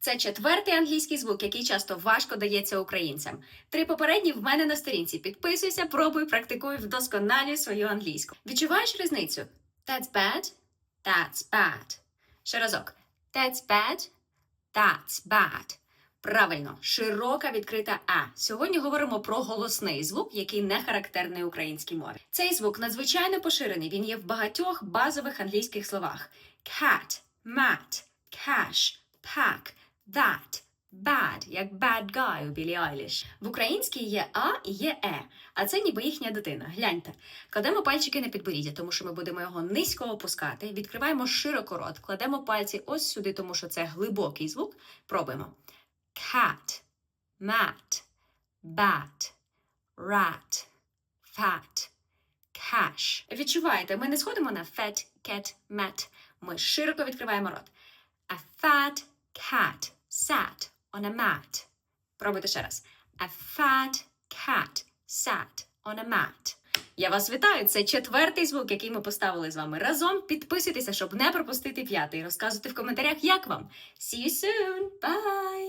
Це четвертий англійський звук, який часто важко дається українцям. Три попередні в мене на сторінці. Підписуйся, пробуй, практикуй, вдосконалюй свою англійську. Відчуваєш різницю? That's bad. That's bad. Ще разок. That's bad. That's bad. Правильно, широка відкрита А. Сьогодні говоримо про голосний звук, який не характерний українській мові. Цей звук надзвичайно поширений. Він є в багатьох базових англійських словах: cat, mat, cash, pack, that, bad, як bad guy у Білі Айліш. В українській є А і є Е, а це ніби їхня дитина. Гляньте. Кладемо пальчики на підборіддя, тому що ми будемо його низько опускати. Відкриваємо широко рот, кладемо пальці ось сюди, тому що це глибокий звук. Пробуємо. Cat, mat, bat, rat, fat, cash. Відчуваєте, ми не сходимо на fat, cat, mat. Ми широко відкриваємо рот. A fat cat sat on a mat. Пробуйте ще раз. A fat cat sat on a mat. Я вас вітаю! Це четвертий звук, який ми поставили з вами разом. Підписуйтеся, щоб не пропустити п'ятий. Розказуйте в коментарях, як вам. See you soon! Bye!